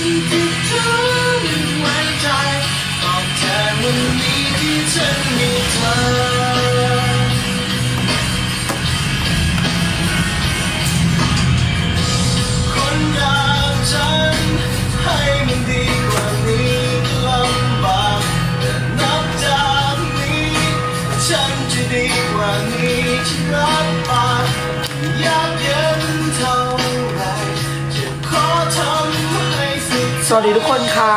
ที่เวัสดีทุกคนค่ะ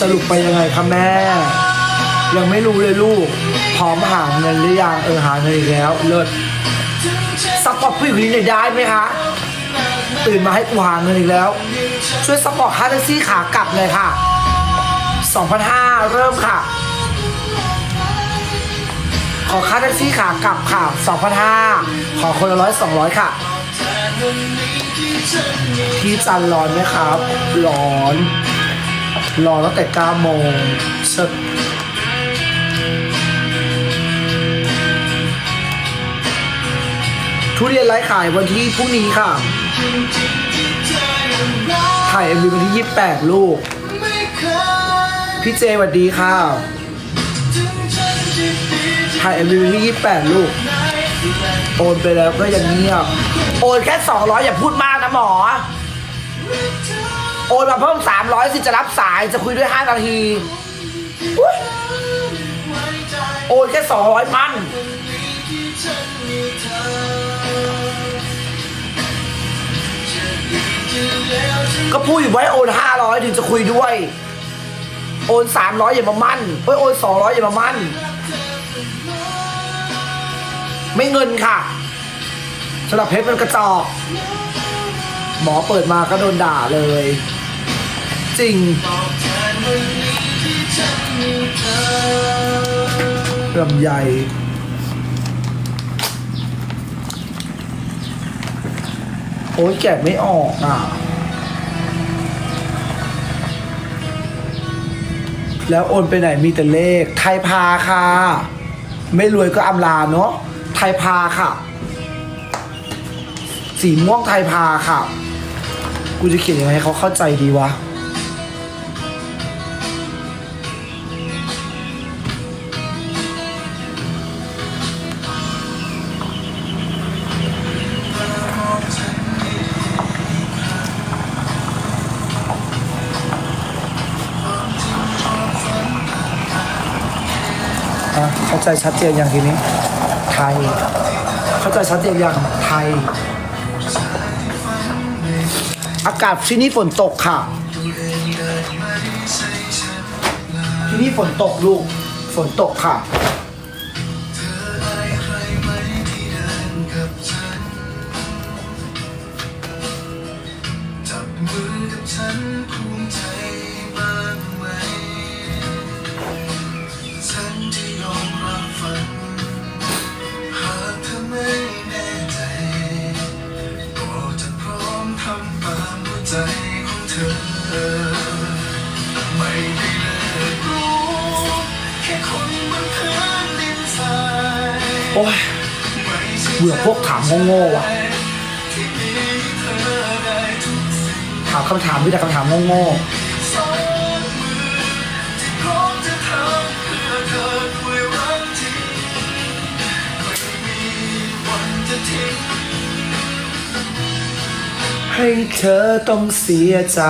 สรุปไปยังไงคะแม่ ยังไม่รู้เลยลูก พร้อมหาเงินหรือยัง เออหาเงินอีกแล้ว เลิศซัพพอร์ตผู้หญิงคนนี้หน่อยได้ไหมคะตื่นมาให้กูหาเงินอีกแล้ว ช่วยซัพพอร์ตค่าแท็กซี่ขากลับเลยค่ะ2,500เริ่มค่ะ ขอค่าแท็กซี่ขากลับค่ะ2,500ขอคนละร้อยสองร้อยค่ะ ที่จันร้อนไหมครับ ร้อน ร้อนตั้งแต่9โมงเชิดทุเรียนไร้ขายวันที่พรุ่งนี้ค่ะถ่ายเอ็มวีวันที่ 28 ลูก พี่เจสวัสดีค่ะถ่ายเอ็มวีวันที่ 28 ลูก โอนไปแล้วก็ยังเงียบ โอนแค่ 200 อย่าพูดมากนะหมอ โอนมาเพิ่ม 300 สิจะรับสายจะคุยด้วย 5 นาที โอนแค่ 200 มันที่ฉันก็พูดอยู่ว่าให้โอน 500 ถึงจะคุยด้วย โอน 300 อย่ามามั่นเฮ้ยโอน 200 อย่ามามั่น ไม่เงินค่ะสำหรับเพชรมันกระจอก หมอเปิดมาก็โดนด่าเลย จริงตอบแทนวันนี้ที่ฉันมีเธอลำใหญ่โอ้ยแกะไม่ออกอะ แล้วโอนไปไหนมีแต่เลข ไทยพาค่ะ ไม่รวยก็อำลาเนาะ ไทยพาค่ะ สีม่วงไทยพาค่ะ กูจะเขียนยังไงให้เขาเข้าใจดีวะ อะเข้าใจชัดเจนอย่างทีนี้ ทย เข้าใจชัดเจนอย่างไทย อากาศที่นี่ฝนตกค่ะ ที่นี่ฝนตกลูก ฝนตกค่ะ ถามโง่ๆว่ะถามคำถามมีแต่คำถามโง่สองๆให้เธอต้องเสียใจ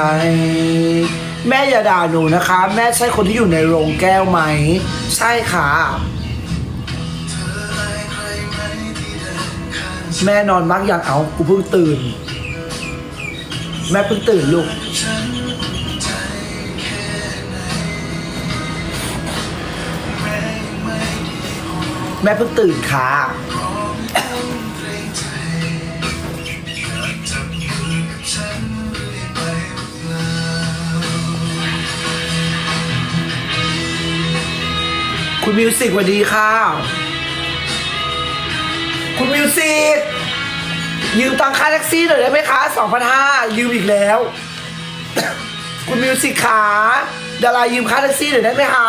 แม่อย่าด่าหนูนะคะ แม่ใช่คนที่อยู่ในโรงแก้วไหม ใช่ค่ะ แม่นอนมากอย่างเอากูเพิ่งตื่น แม่เพิ่งตื่นลูกแม่เพิ่งตื่นค่ะคุณมิวสิกสวัสดีค่ะ คุณมิวสิกยืมตังค่าแท็กซี่หน่อยได้ไหมคะสองพันห้ายืมอีกแล้ว คุณมิวสิกขาดารายืมค่าแท็กซี่หน่อยได้ไหมคะ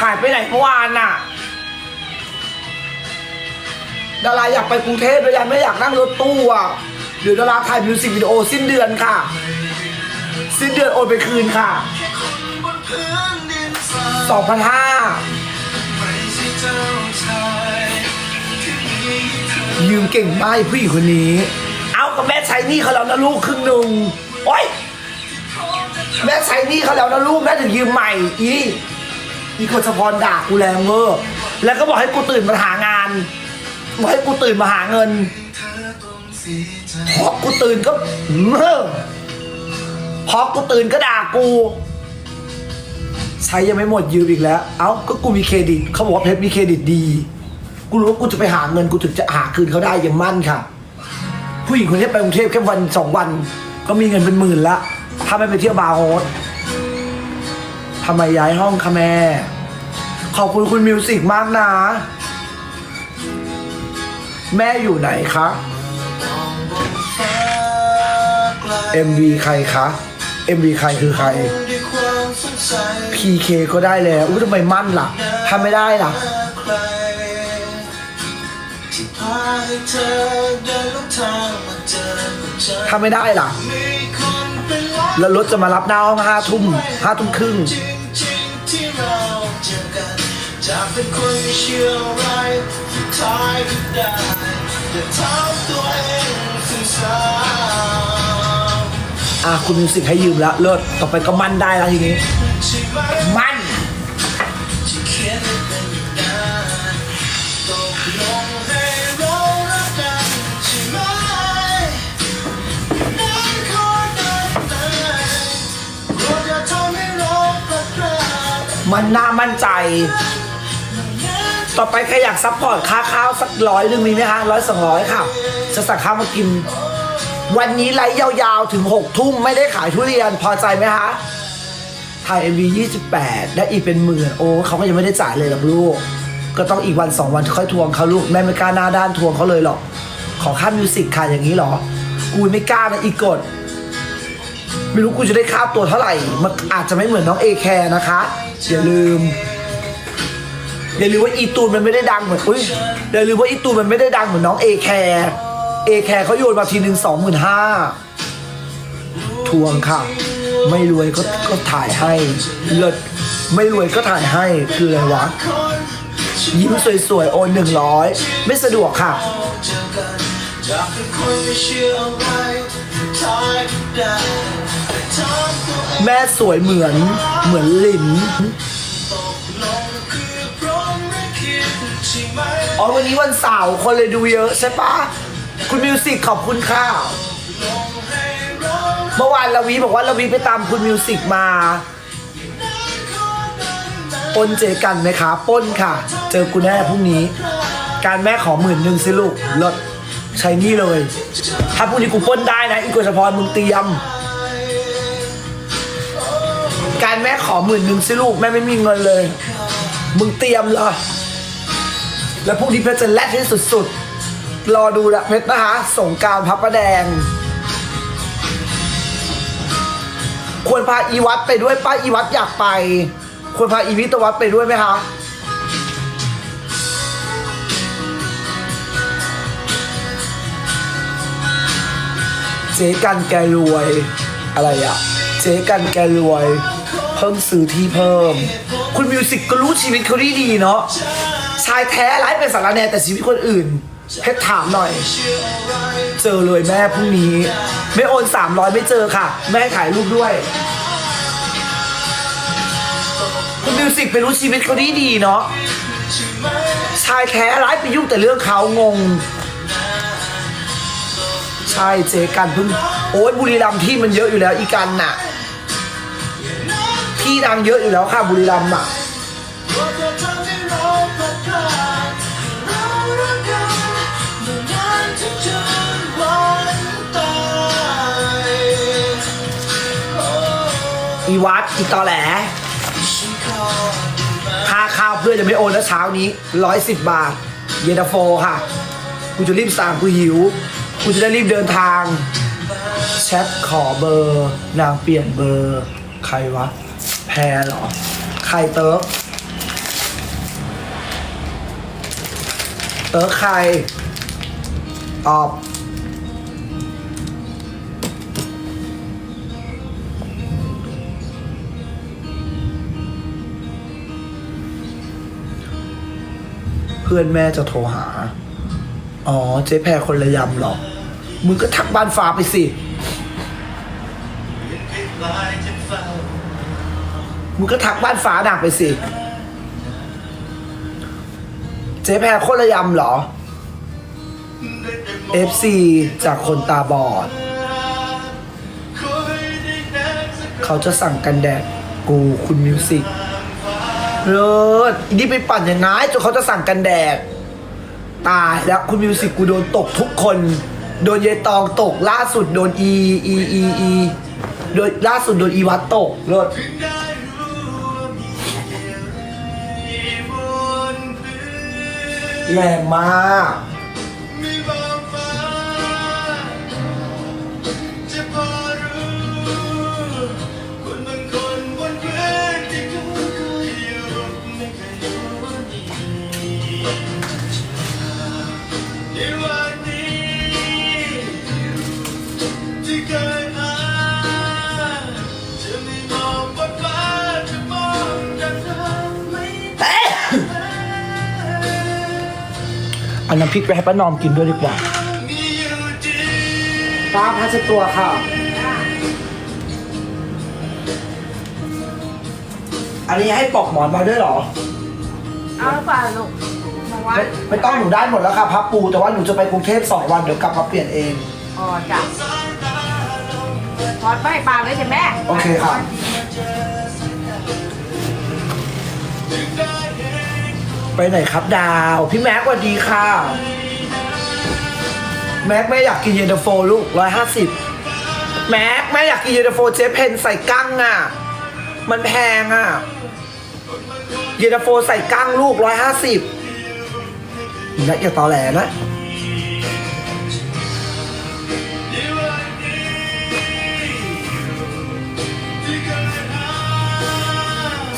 หายไปไหนเมื่อวานน่ะ ดาราอยากไปกรุงเทพเลยยังไม่อยากนั่งรถตู้อะเดี๋ยวดาราถ่ายมิวสิกวิดีโอสิ้นเดือนค่ะ สิ้นเดือนโอนไปคืนค่ะสองพันห้า ยืมเก่งมากผู้หญิงคนนี้ เอากับแม่ใช้นี่เขาแล้วนะลูกครึ่งหนึ่งโอ๊ยแม่ใช้นี่เขาแล้วนะลูกแม่ถึงยืมใหม่อีอีคนสะพรด่ากูแรงเวอร์แล้วก็บอกให้กูตื่นมาหางานบอกให้กูตื่นมาหาเงินเธอต้องเสียใจพอกูตื่นก็เมื่อพอกูตื่นก็ด่ากู ใช้ยังไม่หมดยืมอีกแล้ว เอ้าก็กูมีเครดิต เขาบอกว่าเพชรมีเครดิตดี กูรู้ว่ากูจะไปหาเงินกูถึงจะหาคืนเขาได้อยังมั่นค่ะ ผู้หญิงคนนี้ไปกรุงเทพแค่วันสองวัน ก็มีเงินเป็นหมื่นละถ้าไม่ไปเที่ยวบาร์โฮสทำไมย้ายห้องคะแม่ขอบคุณคุณมิวสิกมากนะ แม่อยู่ไหนคะ MV ใครคะ MV ใครคือใครด้วยความสงสัย PK ก็ได้แล้วอุ้ยทำไมมั่นล่ะทำไม่ได้ล่ะ ใครที่พาให้เธอเดินลงทางมาเจอกับฉันทำไม่ได้ล่ะมีคนเป็นล้านแล้วรถจะมารับหน้าห้องห้าทุ่มห้าทุ่มครึ่งจริงๆที่เราเจอกันจากเป็นคนไม่เชื่ออะไรสุดท้ายก็ได้แต่ถามตัวเองซ้ำอะคุณมิวสิกให้ยืมแล้วเลิศต่อไปก็มั่นได้แล้วทีนี้ๆใช่ไหมมั่น มันน่ามั่นใจ ต่อไปใครอยากซัพพอร์ตค่าข้าวสักร้อยหนึ่งมีไหมคะร้อยสองร้อยค่ะ จะสั่งข้าวมากิน วันนี้ไลฟ์ยาวๆถึงหกทุ่มไม่ได้ขายทุเรียนพอใจไหมคะถ่าย MV 28ได้อีกเป็นหมื่นโอ้เขาก็ยังไม่ได้จ่ายเลยหรอกลูก ก็ต้องอีกวันสองวันค่อยทวงเขาลูกแม่ไม่กล้าหน้าด้านทวงเขาเลยหรอกขอค่ามิวสิกค่ะอย่างนี้หรอกูไม่กล้านะอีกกด ไม่รู้กูจะได้ค่าตัวเท่าไหร่ มันอาจจะไม่เหมือนน้องเอแคร์นะคะ อย่าลืม อย่าลืมว่าอีตูนมันไม่ได้ดังเหมือนอุ้ยอย่าลืมว่าอีตูนมันไม่ได้ดังเหมือนน้องเอแคร์เอแคร์เขาโยนมาทีหนึ่งสองหมื่นห้าทวงค่ะ ไม่รวยก็ก็ถ่ายให้ เลิศไม่รวยก็ถ่ายให้คืออะไรวะ ยิ้มสวยๆ โอนหนึ่งร้อยไม่สะดวกค่ะจากเป็นคนไม่เชื่ออะไรท้ายได้ แม่สวยเหมือนเหมือนลินตกลงคือเพราะไม่คิดใช่ไหมอ๋อวันนี้วันเสาร์คนเลยดูเยอะใช่ปะคุณมิวสิกขอบคุณค่ะเมื่อวานลาวีบอกว่าลาวีไปตามคุณมิวสิกมาปนเจอกันไหมคะป้นค่ะ เจอกูแน่พรุ่งนี้ การแม่ขอหมื่นหนึ่งสิลูกลดใช้นี่เลย ถ้าพรุ่งนี้กูป้นได้นะอีกกฎเฉพาะมึงเตรียม การแม่ขอหมื่นหนึ่งสิลูกแม่ไม่มีเงินเลย มึงเตรียมเลยแล้วพรุ่งนี้เพชรจะแลดให้สุดๆ รอดูนะเพชรนะคะสงการพับประแดง ควรพาอีวัตไปด้วยป้าอีวัตอยากไป ควรพาอีวิตวัตไปด้วยไหมคะเจ๊กันแกรวยอะไรอะเจ๊กันแกรวย พิ่มซื้อที่เพิ่ม คุณมิวสิกก็รู้ชีวิตเขาดีดีเนาะชายแท้ไร้เป็นสารแนแต่ชีวิตคนอื่นเพชรถามหน่อย เจอเลยแม่พรุ่งนี้ ไม่โอนสามร้อยไม่เจอค่ะ แม่ถ่ายรูปด้วย คุณมิวสิกไปรู้ชีวิตเขาดีดีเนาะใช่ไหมชายแท้ร้ายไปยุ่งแต่เรื่องเขางง ใช่เจกันเพิ่งโอ้ยบุรีรัมย์ที่มันเยอะอยู่แล้วอีกันน่ะ ที่ดังเยอะอยู่แล้วค่ะบุรีรัมย์อะอีวัดอีตอแหลฉันขอดูมาค่าข้าวเพื่อนจะไม่โอนแล้วเช้านี้ร้อยสิบบาท เยนตาโฟค่ะ กูจะรีบสั่งกูหิว กูจะได้รีบเดินทาง แชทขอเบอร์ นางเปลี่ยนเบอร์ ใครวะ แพรหรอไข่เติร์กเติร์กใคร ตอบ เพื่อนแม่จะโทรหา อ๋อ เจ๊แพรคนละยำหรอ มึงก็ทักบ้านฟ้าไปสิ Goodbye to fall. มึงก็ทักบ้านฟ้าดักไปสิ เจ๊แพรคนละยำเหรอ FC จากคนตาบอด เขาจะสั่งกันแดดกูคุณมิวสิกเลิศอีนี่ไปปั่นอย่างไงจนเขาจะสั่งกันแดดตายแล้วคุณมิวสิกกูโดนตกทุกคน โดนเยตองตกล่าสุดโดนอีอีอีอีโดนล่าสุดโดนอีวัดตกเลิศ แรงมาก เอาน้ำพริกไปให้ป้านอมกินด้วยดีกว่ามีอยู่จริงป้าพัชตัวค่ะ อันนี้ให้ปลอกหมอนมาด้วยเหรอ เอาหรือเปล่าลูกมาวัไม่ดไม่ต้องหนูได้หมดแล้วค่ะพับปู แต่ว่าหนูจะไปกรุงเทพสองวันเดี๋ยวกลับมาเปลี่ยนเอง อ๋อจ้ะถอดไปปากเลยใช่ไหมโอเคค่ะ ไปไหนครับดาว พี่แม็กสวัสดีค่ะ แม็กแม่อยากกินเย็นตาโฟลูกร้อยห้าสิบแม็กแม่อยากกินเย็นตาโฟเจ๊เพนใส่กั้งอะ มันแพงอะ เย็นตาโฟใส่กั้งลูกร้อยห้าสิบนักอย่าตอแหลนะ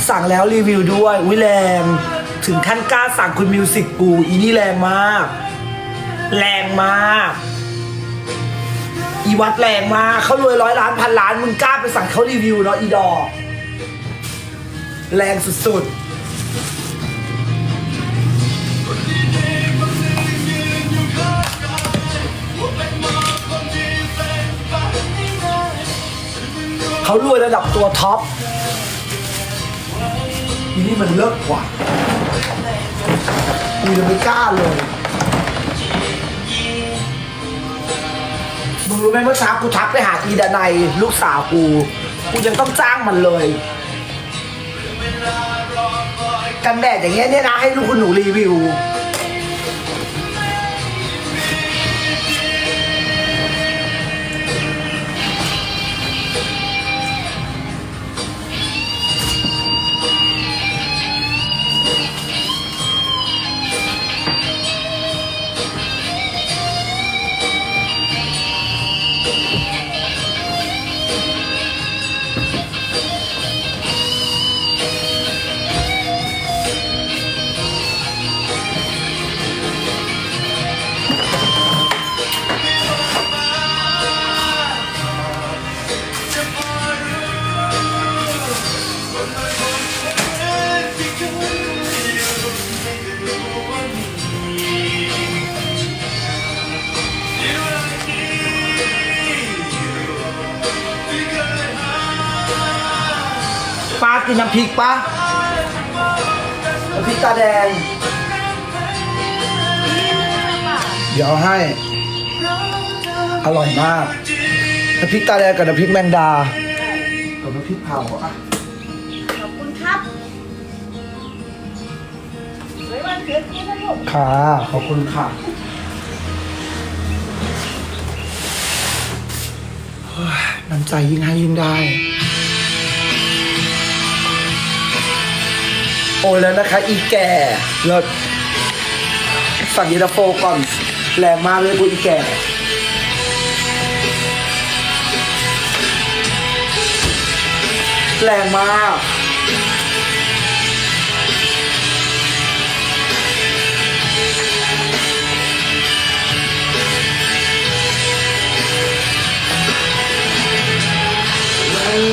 สั่งแล้วรีวิวด้วยวิแรง ถึงขั้นกล้าสั่งคุณมิวสิกกูอีนี่แรงมาก แรงมาก อีวัดแรงมากเขารวยร้อยล้านพันล้านมึงกล้าไปสั่งเขารีวิวเนาะอีดอกแรงสุดๆเขารวยระดับตัวท็อปอีนี่มันเลิกกว่า กูยังไม่กล้าเลยมึงรู้ไหมเมื่อเช้ากูทักไปหาอีดานัยลูกสาวกู กูยังต้องจ้างมันเลย กันแดดอย่างเงี้ยเนี่ยนะให้ลูกคุณหนูรีวิว กินน้ำพริกปะน้ำพริกตาแดง เดี๋ยวให้ อร่อยมาก น้ำพริกตาแดงกับน้ำพริกแมงดากับน้ำพริกเผาอะขอบคุณครับไว้วันเกิดคุณนะลูกค่ะ ขอบคุณค่ะเฮ้ยน้ำใจยิ่งให้ยิ่งได้ โอ้แล้วนะคะ อีแก่เลิศสั่งเย็นตาโฟก่อนแรงมากเลยกูอีแก่แรงมาก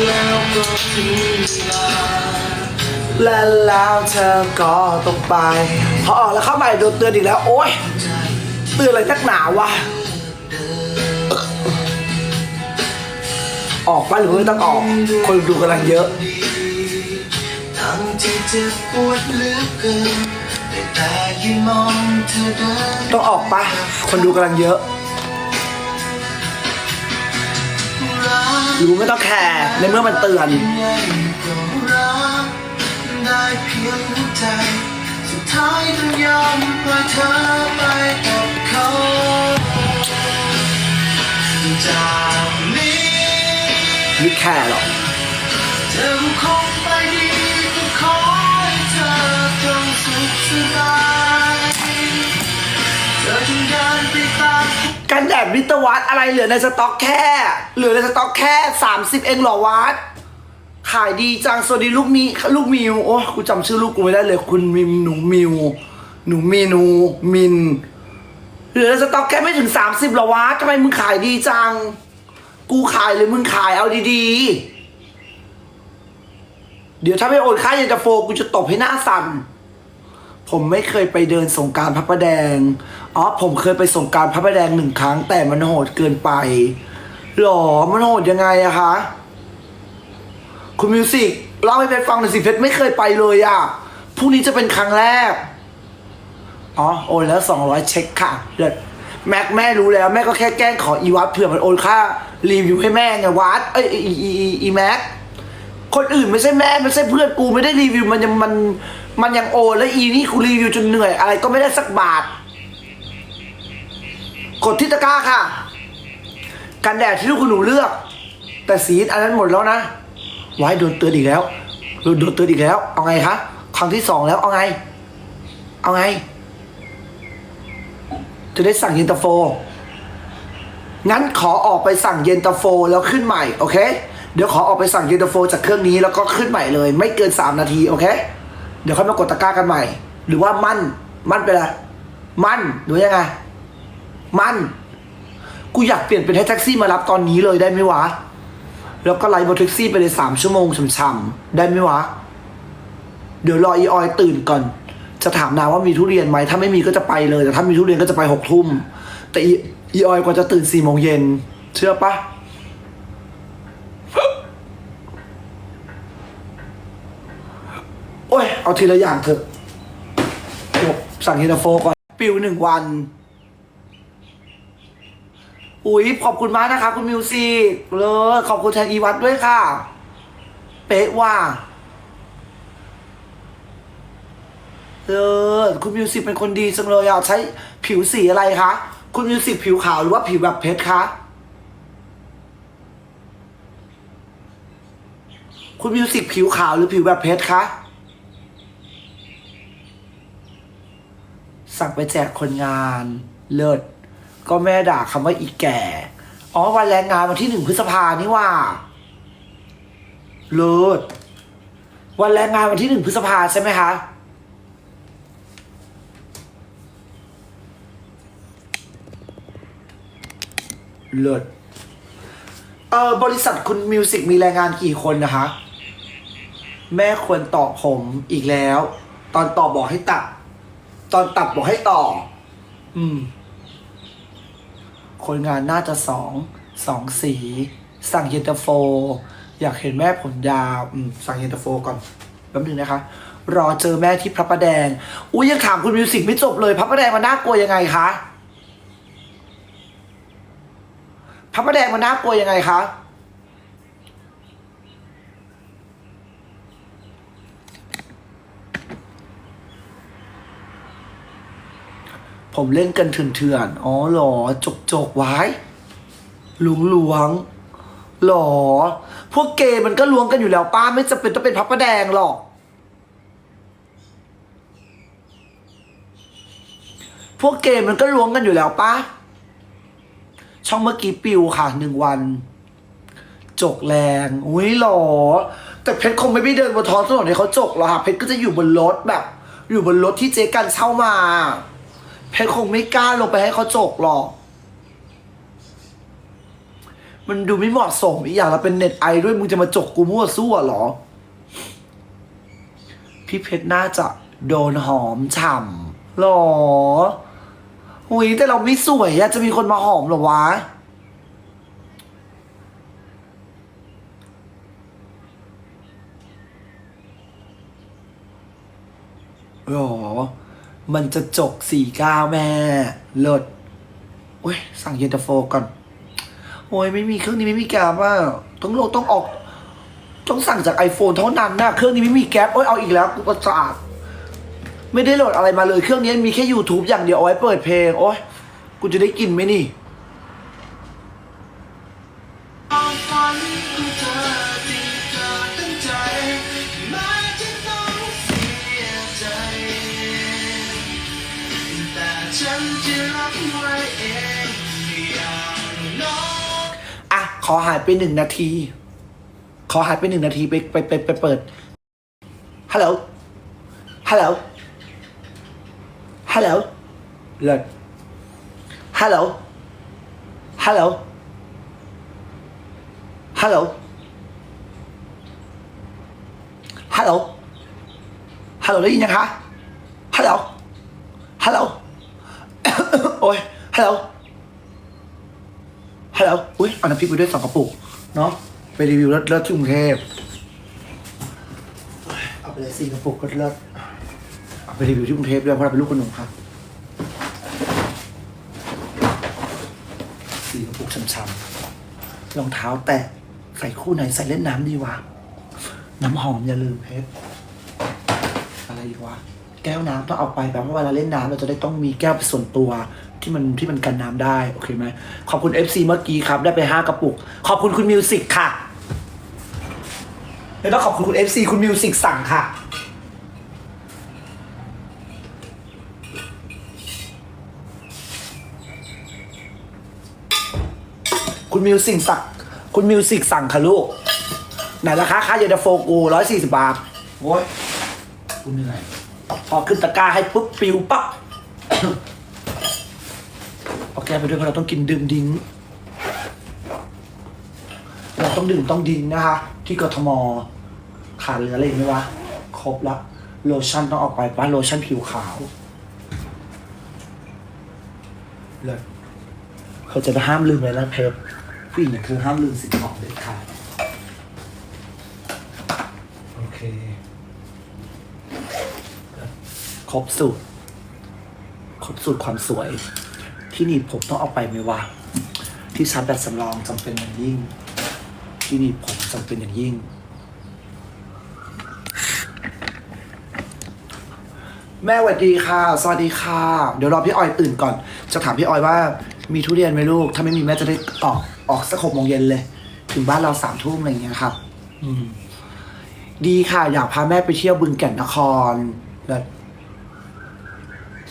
แล้วก็ถึงเและแล้วเธอก็ต้องไป พอออกแล้วเข้าใหม่โดนเตือนอีกแล้ว โอ๊ยเตือนอะไรนักหนาวะ ออกปะหรือไม่ต้องออก คนดูกำลังเยอะทั้งที่เจ็บปวดเหลือเกินแต่แต่ยืนมองเธอเดินต้องออกปะคนดูกำลังเยอะหรือไม่ต้องแคร์ในเมื่อมันเตือน ได้เพียงหัวใจ สุดท้ายต้องยอมปล่อยเธอไปกับเขาจากนี้ไม่แคร์หรอกเธอคงไปดีก็ขอให้เธอจงสุขสบายเธอจงเดินไปตามกันแดดวิตวัตอะไรเหลือในสต็อกแค่ เหลือในสต็อกแค่ 30 เองเหรอวัด ขายดีจังสวัสดีลูกมีลูกมิวโอ้กูจำชื่อลูกกูไม่ได้เลย คุณมิมหนูมิว หนูมีนูมินเหลือสต็อกแค่ไม่ถึง30เหรอวะทำไมมึงขายดีจัง กูขายหรือมึงขายเอาดีๆ เดี๋ยวถ้าไม่โอนค่าเย็นตาโฟกูจะตบให้หน้าสั่นผมไม่เคยไปเดินสงการพระประแดงอ๋อผมเคยไปสงการพระประแดงหนึ่งครั้ง แต่มันโหดเกินไปหรอมันโหดยังไงอะคะ คุณมิวสิกเล่าให้เพชรฟังหน่อยสิเพชรไม่เคยไปเลยอะพรุ่งนี้จะเป็นครั้งแรก อ๋อโอนแล้วสองร้อยเช็คค่ะเดือดแม็กแม่รู้แล้วแม่ก็แค่แกล้งขออีวัดเผื่อมันโอนค่ารีวิวให้แม่ไงวัดเอ้ยอีอีอีอีอีแม็กคนอื่นไม่ใช่แม่ไม่ใช่เพื่อนกูไม่ได้รีวิวมันยังมันมันยังโอนแล้วอีนี่กูรีวิวจนเหนื่อยอะไรก็ไม่ได้สักบาท กดที่ตะกร้าค่ะ กันแดดที่ลูกคุณหนูเลือก แต่สีอันนั้นหมดแล้วนะ ไว้โดนเตือนอีกแล้วโดนโดนเตือนอีกแล้ว เอาไงคะครั้งที่สองแล้วเอาไง เอาไง จะได้สั่งเย็นตาโฟ งั้นขอออกไปสั่งเย็นตาโฟแล้วขึ้นใหม่โอเค เดี๋ยวขอออกไปสั่งเย็นตาโฟจากเครื่องนี้แล้วก็ขึ้นใหม่เลย ไม่เกินสามนาทีโอเค เดี๋ยวค่อยมากดตะกร้ากันใหม่ หรือว่ามั่น มั่นไปละมั่นหรือยังไง มั่น กูอยากเปลี่ยนเป็นให้แท็กซี่มารับตอนนี้เลยได้ไหมวะ แล้วก็ไลฟ์บนแท็กซี่ไปเลยสามชั่วโมงช่ำๆได้ไหมวะ เดี๋ยวรออีออยตื่นก่อน จะถามนางว่ามีทุเรียนไหมถ้าไม่มีก็จะไปเลย แต่ถ้ามีทุเรียนก็จะไปหกทุ่ม แต่อีออยกว่าจะตื่นสี่โมงเย็นเชื่อปะโอ้ย เอาทีละอย่างเถอะสั่งเฮนตาโฟก่อน ปิวหนึ่งวัน อุ๊ยขอบคุณมากนะคะ คุณมิวสิกเลยขอบคุณแทนอีวัตด้วยค่ะ เป๊ะว่าเออคุณมิวสิกเป็นคนดีจังเลยอะใช้ผิวสีอะไรคะ คุณมิวสิกผิวขาวหรือว่าผิวแบบเพชรคะคุณมิวสิกผิวขาวหรือผิวแบบเพชรคะสั่งไปแจกคนงานเลิศ ก็แม่ด่าคำว่าอีแก่ อ๋อวันแรงงานวันที่หนึ่งพฤษภานี่ว่าเลิศวันแรงงานวันที่หนึ่งพฤษภาใช่ไหมคะ เลิศเออบริษัทคุณมิวสิกมีแรงงานกี่คนนะคะ แม่ควรตอบผมอีกแล้ว ตอนตอบบอกให้ตัด ตอนตัดบอกให้ต่อ อืม คนงานน่าจะสองสองสี สั่งเย็นตาโฟ อยากเห็นแม่ผลยาวสั่งเย็นตาโฟก่อนแป๊บนึงนะคะ รอเจอแม่ที่พระประแดง อุ้ยยังถามคุณมิวสิกไม่จบเลย พระประแดงมันน่ากลัวยังไงคะพระประแดงมันน่ากลัวยังไงคะ ผมเล่นกันเถื่อนๆ อ๋อหรอ จกจกไว้หลวงหลวงหรอ พวกเกย์มันก็ล้วงกันอยู่แล้วป้าไม่จำเป็นต้องเป็นพระประแดงหรอก พวกเกย์มันก็ล้วงกันอยู่แล้วป้าช่องเมื่อกี้ปิวค่ะหนึ่งวัน จกแรง อุ้ยหรอ แต่เพชรคงไม่ไปเดินบนท้องถนนให้เขาจกหรอกค่ะเพชรก็จะอยู่บนรถแบบ อยู่บนรถที่เจ๊กันเช่ามา เพชรคงไม่กล้าลงไปให้เขาจกหรอก มันดูไม่เหมาะสมอีกอย่างเราเป็นเน็ตไอด้วยมึงจะมาจกกูมั่วซั่วหรอ พี่เพชรน่าจะโดนหอมฉ่ำหรอหุยแต่เราไม่สวยอะจะมีคนมาหอมหรอวะหรอ มันจะจกสี่เก้าแม่ เลิศโอ้ย สั่งเย็นตาโฟก่อน โอ้ย ไม่มีเครื่องนี้ไม่มีแก๊ปอะต้องโลกต้องออก ต้องสั่งจาก iPhone เท่านั้นนะ เครื่องนี้ไม่มีแก๊ปโอ้ย เอาอีกแล้ว กูประสาทไม่ได้โหลดอะไรมาเลย เครื่องนี้มีแค่ YouTube อย่างเดียวเอาไว้เปิดเพลง โอ้ย กูจะได้กินไหมนี่ จะรับไว้เองอย่างน้อยอะ ขอหายไปหนึ่งนาที ขอหายไปหนึ่งนาทีไปไปไปไปเปิด ฮัลโหล ฮัลโหล ฮัลโหลเลิศฮัลโหล ฮัลโหล ฮัลโหล ฮัลโหล ฮัลโหลได้ยินยังคะ ฮัลโหล ฮัลโหล โอ้ยฮัลโหลฮัลโหลอุ้ยเอาน้ำพริกไปด้วยสองกระปุก เนาะไปรีวิวรถเลิศที่กรุงเทพเอาไปเลยสี่กระปุกรถเลิศเอาไปรีวิวที่กรุงเทพด้วยเพราะเราเป็นลูกคนหนุ่มครับสี่กระปุกช้ำๆรองเท้าแตะใส่คู่ไหนใส่เล่นน้ำดีวะ น้ำหอมอย่าลืมเพชรอะไรอีกวะ แก้วน้ำต้องเอาไปแบบว่าเวลาเล่นน้ำเราจะได้ต้องมีแก้วเป็นส่วนตัวที่มันที่มันกันน้ำได้โอเคไหมขอบคุณ FC เมื่อกี้ครับได้ไปห้ากระปุก ขอบคุณคุณมิวสิกค่ะแล้วต้องขอบคุณคุณ FC คุณมิวสิกสั่งค่ะคุณมิวสิกสั่งคุณมิวสิกสั่งค่ะลูกไหนราคาค่าเยนตาโฟกูร้อยสี่สิบบาทโอ้ยคุณเหนื่อย พอขึ้นตะกร้าให้ปุ๊บปิวปั๊บเอาแกไปด้วยเพราะเราต้องกินดื่มดิ้งเราต้องดื่มต้องดิ้งนะคะ ที่กทมขาดเหลืออะไรอีกไหมวะ ครบละโลชั่นต้องออกไปป้าโลชั่นผิวขาวเลยเขาจะห้ามลืมเลยนะเพชรผู้หญิงคือห้ามลืมสิ่งของเด็ดขาดโอเค ครบสูตร ครบสูตรความสวย ที่นีบผมต้องเอาไปไหมวะที่ชาร์จแบตสำรองจำเป็นอย่างยิ่ง ที่นีบผมจำเป็นอย่างยิ่ง แม่สวัสดีค่ะ สวัสดีค่ะ เดี๋ยวรอพี่ออยตื่นก่อน จะถามพี่ออยว่า มีทุเรียนไหมลูก ถ้าไม่มีแม่จะได้ออกออกสักหกโมงเย็นเลย ถึงบ้านเราสามทุ่มอะไรอย่างเงี้ยครับ อืม ดีค่ะ อยากพาแม่ไปเที่ยวบึงแก่นนครแล้ว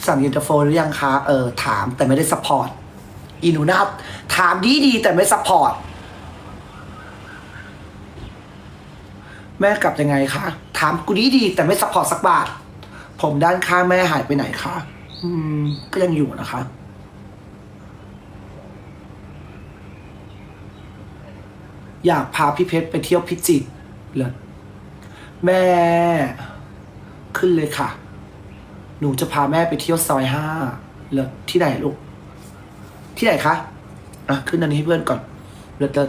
สั่งเย็นตาโฟหรือยังคะเออถามแต่ไม่ได้ซัพพอร์ตอีหนูนะครับถามดีดีแต่ไม่ซัพพอร์ตแม่กลับยังไงคะถามกูดีดีแต่ไม่ซัพพอร์ตสักบาท ผมด้านข้างแม่หายไปไหนคะอืม ก็ยังอยู่นะคะอยากพาพี่เพชรไปเที่ยวพิจิตรเลยแม่ขึ้นเลยค่ะ หนูจะพาแม่ไปเที่ยวซอยห้าเลยที่ไหนลูก ที่ไหนคะอะขึ้นอันนี้ให้เพื่อนก่อนเลิศเลิศ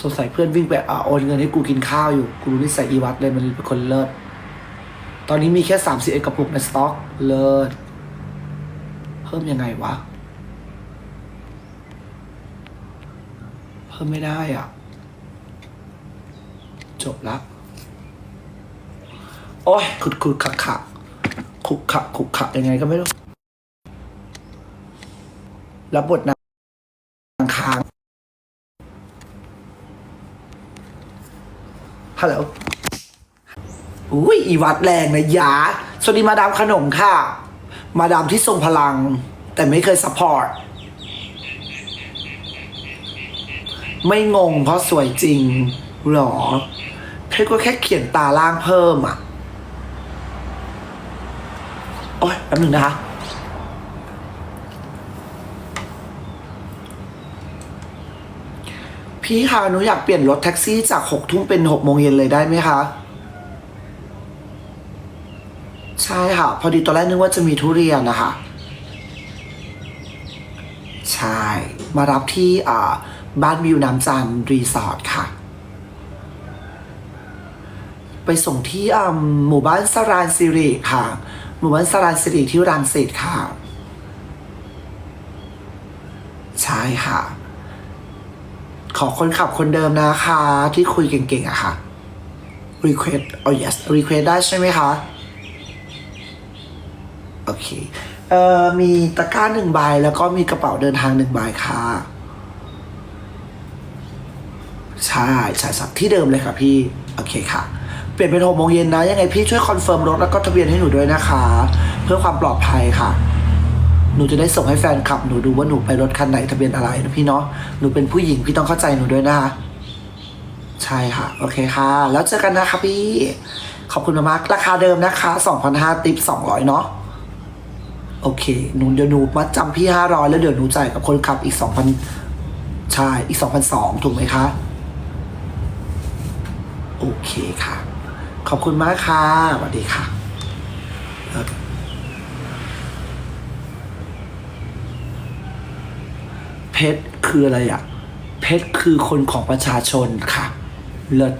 สงสัยเพื่อนวิ่งไปอะโอนเงินให้กูกินข้าวอยู่ กูรู้นิสัยอีวัดเลยมันเป็นคนเลิศ ตอนนี้มีแค่สามสิบเอ็ดกระปุกในสต็อก เลิศ เพิ่มยังไงวะ เพิ่มไม่ได้อะ จบละ โอ้ยขุดขุดขักขัก ขุกขักขุกขักยังไงก็ไม่รู้รับบทนางค้างฮัลโหลอุ้ยอีวัดแรงนะยาสวัสดีมาดามขนมค่ะ มาดามที่ทรงพลัง แต่ไม่เคยซัพพอร์ต ไม่งงเพราะสวยจริงหรอเพชรก็แค่เขียนตาล่างเพิ่มอะ โอ้ย แป๊บหนึงนะคะ พี่คะหนูอยากเปลี่ยนรถแท็กซี่จากหกทุ่มเป็นหกโมงเย็นเลยได้ไหมคะ ใช่ค่ะ พอดีตอนแรกนึกว่าจะมีทุเรียนนะคะ ใช่ มารับที่อ่าบ้านวิวน้ำจันทร์รีสอร์ทค่ะ ไปส่งที่หมู่บ้านสรานสิริค่ะ หมู่บ้านสราสิริที่รังสิตค่ะ ใช่ค่ะ ขอคนขับคนเดิมนะคะ ที่คุยเก่งๆอะค่ะ request oh yes request ได้ใช่ไหมคะ โอเค เอ่อ มีตะกร้าหนึ่งใบแล้วก็มีกระเป๋าเดินทางหนึ่งใบค่ะ ใช่ใช่ใช่ที่เดิมเลยค่ะพี่ โอเคค่ะ เปลี่ยนเป็นหกโมงเย็นนะ ยังไงพี่ช่วยคอนเฟิร์มรถแล้วก็ทะเบียนให้หนูด้วยนะคะ เพื่อความปลอดภัยค่ะ หนูจะได้ส่งให้แฟนคลับหนูดูว่าหนูไปรถคันไหนทะเบียนอะไรนะพี่เนาะหนูเป็นผู้หญิงพี่ต้องเข้าใจหนูด้วยนะคะ ใช่ค่ะ โอเคค่ะ แล้วเจอกันนะคะพี่ ขอบคุณมากๆราคาเดิมนะคะ2,500ติป200เนาะโอเค หนูเดี๋ยวหนูมาจำพี่ห้าร้อยแล้วเดี๋ยวหนูจ่ายกับคนขับอีกสองพันใช่ อีกสองพันสองถูกไหมคะ โอเคค่ะ ขอบคุณมากค่ะสวัสดีค่ะเพชรคืออะไรอะเพชรคือคนของประชาชนค่ะ เลิศ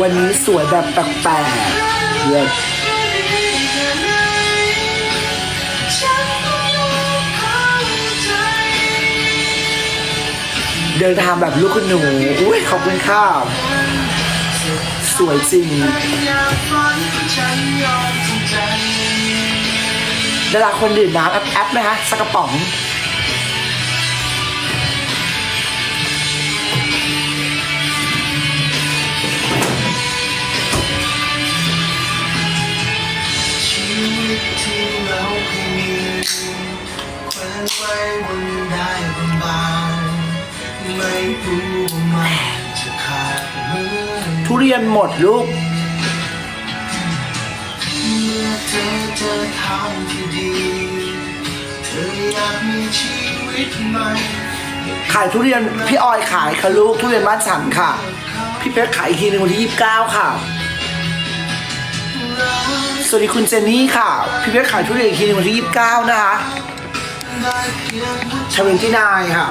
วันนี้สวยแบบแปลกๆเลิศ เดินทางแบบลูกคุณหนู อุ้ยขอบคุณค่ะสวยจริงอยากฝันฉันยอมจริงใจดาราคนดื่มน้ำแอปแอปไหมคะสักกระป๋องชีวิตที่เราเคยมีแขวนไว้บนได้บาง ไม่รู้ว่ามันจะขาดมือทุเรียนหมดลูก เมื่อเธอเจอทางที่ดี เธออยากมีชีวิตใหม่ขายทุเรียนพี่ออยขายค่ะลูกทุเรียนบ้านฉันค่ะ พี่เพชรขายอีกทีหนึงวันที่ยี่สิบเก้าค่ะสวัสดีคุณเจนนี่ค่ะ พี่เพชรขายทุเรียนอีกทีหนึ่งวันที่ยี่สิบเก้านะคะ ชเวนที่นายค่ะ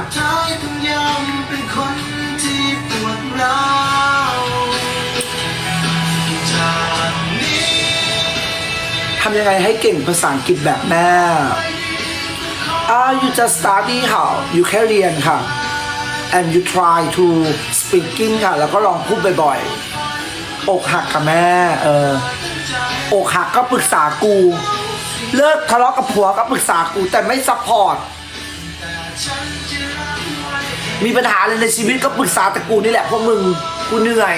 ทำยังไงให้เก่งภาษาอังกฤษแบบแม่อ่า you just study ค่ะ you แค่เรียนค่ะ and you try to speaking ค่ะ แล้วก็ลองพูดบ่อยๆ อกหักค่ะแม่ เออ อกหักก็ปรึกษากู เลิกทะเลาะกับผัวก็ปรึกษากูแต่ไม่ซัพพอร์ต มีปัญหาอะไรในชีวิตก็ปรึกษาแต่กูนี่แหละพวกมึง กูเหนื่อย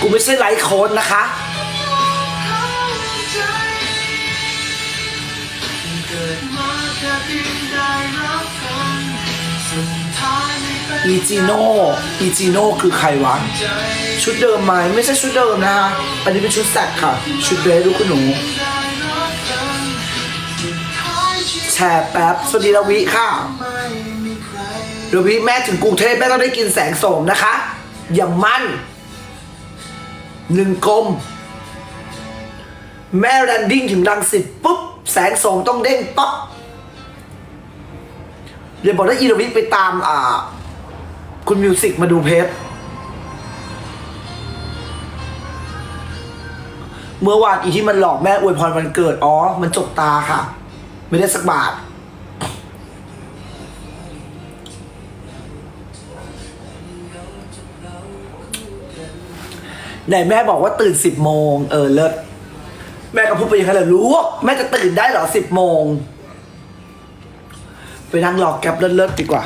กูไม่ใช่ไลฟ์โค้ดนะคะเกิดมา อีจีโน่อีจีโน่คือใครวะ ชุดเดิมไหมไม่ใช่ชุดเดิมนะคะ อันนี้เป็นชุดแสกค่ะ ชุดเดรสลูกคุณหนู แชร์แป๊บ สวัสดีรวิค่ะรรวิแม่ถึงกรุงเทพแม่ต้องได้กินแสงโสมนะคะ อย่ามั่น หนึ่งกลม แม่แรนดิ้งถึงรังสิตปุ๊บ แสงโสมต้องเด้งป๊ อกเดี๋ยวบอกให้อีรวิทไปตามอ่า คุณมิวสิกมาดูเพจเมื่อวานอีที่มันหลอกแม่อวยพรวันเกิด อ๋อ มันจกตาค่ะ ไม่ได้สักบาท ไหนแม่บอกว่าตื่นสิบโมง เออ เลิศ แม่ก็พูดไปอย่างนั้นแหละรู้แม่จะตื่นได้เหรอสิบโมง ไปนั่งรอแก๊ปเลิศๆดีกว่า